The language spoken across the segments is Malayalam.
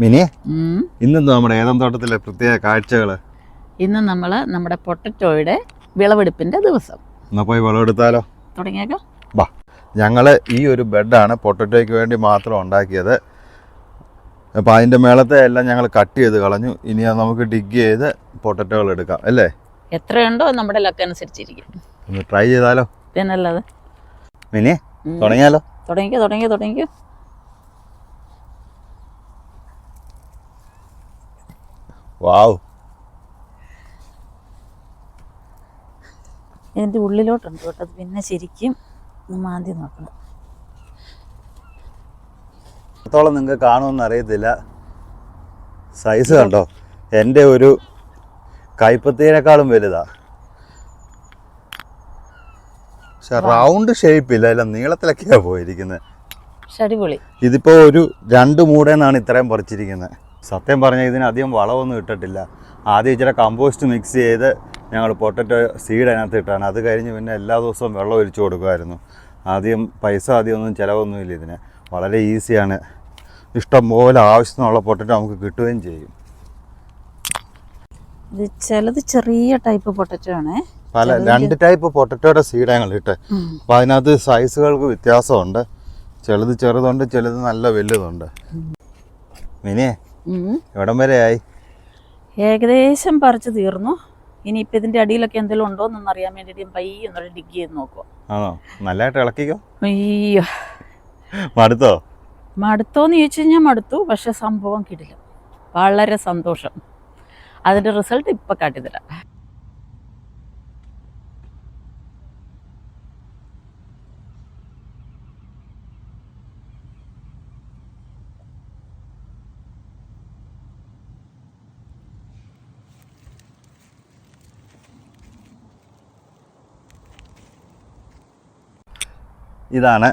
മിനി ഇന്ന് ഇന്നെന്താ നമ്മുടെ ഏതം തോട്ടത്തിലെ പ്രത്യേക കാഴ്ചകൾ ഇന്ന് നമ്മൾ നമ്മുടെ പൊട്ടറ്റോയുടെ വിളവെടുപ്പിന്റെ ദിവസം. എന്നാ പോയി വിളവെടുത്താലോ? തുടങ്ങിയേക്കാം. വാ ഞങ്ങൾ ഈ ഒരു ബെഡാണ് പൊട്ടറ്റോയ്ക്ക് വേണ്ടി മാത്രം ഉണ്ടാക്കിയത്. അപ്പോൾ അതിന്റെ മേളത്തെ എല്ലാം ഞങ്ങൾ കട്ട് ചെയ്ത് കളഞ്ഞു. ഇനി അത് നമുക്ക് ഡിഗ് ചെയ്ത് പൊട്ടറ്റോകൾ എടുക്കാം അല്ലേ? എത്രയുണ്ടോ നമ്മുടെ ലക്ക് അനുസരിച്ചിരിക്കും. ഒന്ന് ട്രൈ ചെയ്താലോ? പിന്നല്ലാതെ മിനി തുടങ്ങിയാലോ? തുടങ്ങിക്കോ തുടങ്ങിക്കോ തുടങ്ങിക്കോ. വാവ്. ഇതിന്റെ ഉള്ളിലോട്ടുണ്ട് കേട്ടോ. അത് പിന്നെ ശരിക്കും നമ്മൾ ആദ്യം നോക്കണം. എത്രത്തോളം നിങ്ങൾക്ക് കാണുമെന്ന് അറിയത്തില്ല. സൈസ് കണ്ടോ? എന്റെ ഒരു കൈപ്പത്തിനേക്കാളും വലുതാ. പക്ഷെ റൗണ്ട് ഷേപ്പ് ഇല്ല. അല്ല നീളത്തിലൊക്കെയാണ് പോയിരിക്കുന്നത് അടിപൊളി. ഇതിപ്പോൾ ഒരു രണ്ട് മൂടേന്നാണ് ഇത്രയും പറിച്ചിരിക്കുന്നത് സത്യം പറഞ്ഞാൽ ഇതിന് അധികം വളമൊന്നും ഇട്ടിട്ടില്ല. ആദ്യം ഇച്ചിരി കമ്പോസ്റ്റ് മിക്സ് ചെയ്ത് ഞങ്ങൾ പൊട്ടറ്റോ സീഡ് അതിനകത്ത് ഇട്ടാണ്. അത് കഴിഞ്ഞ് പിന്നെ എല്ലാ ദിവസവും വെള്ളം ഒഴിച്ചു കൊടുക്കുമായിരുന്നു. ആദ്യം പൈസ ആദ്യം ഒന്നും ചിലവൊന്നുമില്ല ഇതിന്. വളരെ ഈസിയാണ് ഇഷ്ടം പോലെ ആവശ്യത്തിനുള്ള പൊട്ടറ്റോ നമുക്ക് കിട്ടുകയും ചെയ്യും. ഇത് ചിലത് ചെറിയ ടൈപ്പ് പൊട്ടറ്റോ ആണ്. പല രണ്ട് ടൈപ്പ് പൊട്ടറ്റോയുടെ സീഡ് ഞങ്ങൾ ഇട്ട്. അപ്പോൾ അതിനകത്ത് സൈസുകൾക്ക് വ്യത്യാസമുണ്ട്. ചിലത് ചെറുതുണ്ട് ചിലത് നല്ല വലുതുണ്ട്. മിനിയെ എവിടം വരെ ആയി? ഏകദേശം പറിച്ചു തീർന്നു. ഇനിയിപ്പോൾ ഇതിന്റെ അടിയിലൊക്കെ എന്തെങ്കിലും ഉണ്ടോ എന്നൊന്നും അറിയാൻ വേണ്ടിയിട്ട് ഞാൻ പയ്യെ ഒന്നുകൂടെ ഡിഗ് ചെയ്ത് നോക്കുക ആണോ? നല്ലതായിട്ട് ഇളക്കിക്കോ. അയ്യോ. മടുത്തോ? മടുത്തോന്ന് ചോദിച്ചു കഴിഞ്ഞാൽ മടുത്തു പക്ഷെ സംഭവം കിട്ടില്ല വളരെ സന്തോഷം. അതിന്റെ റിസൾട്ട് ഇപ്പം കാട്ടിത്തരാം. ഇതാണ്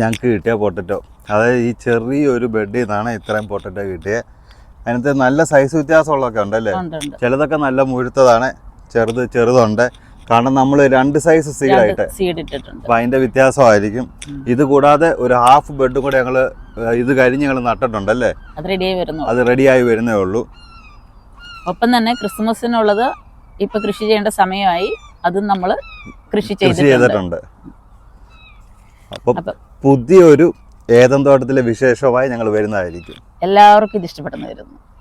ഞങ്ങൾക്ക് കിട്ടിയ പൊട്ടറ്റോ. അതായത് ഈ ചെറിയൊരു ബെഡിൽ നിന്നാണ് ഇത്രയും പൊട്ടറ്റോ കിട്ടിയത് അതിനകത്ത് നല്ല സൈസ് വ്യത്യാസമുള്ളതൊക്കെ ഉണ്ടല്ലേ? ഉണ്ട് ഉണ്ട്. ചിലതൊക്കെ നല്ല മുഴുത്തതാണ് ചെറുത് ചെറുതുണ്ട്. കാരണം നമ്മൾ രണ്ട് സൈസ് സീഡായിട്ട് അപ്പം അതിന്റെ വ്യത്യാസമായിരിക്കും. ഇത് കൂടാതെ ഒരു ഹാഫ് ബെഡും കൂടെ ഞങ്ങൾ ഇത് കഴിഞ്ഞ് ഞങ്ങൾ നട്ടിട്ടുണ്ടല്ലേ? അത് റെഡിയായി വരുന്നു. ഉള്ളൂ. ഒപ്പം തന്നെ ക്രിസ്മസിനുള്ളത് ഇപ്പൊ കൃഷി ചെയ്യേണ്ട സമയമായി. അതും നമ്മൾ കൃഷി ചെയ്തിട്ടുണ്ട്. അപ്പം പുതിയൊരു ഏതം തോട്ടത്തിലെ വിശേഷമായി ഞങ്ങൾ വരുന്നതായിരിക്കും. എല്ലാവർക്കും ഇത് ഇഷ്ടപ്പെടുന്നു വരുന്നു.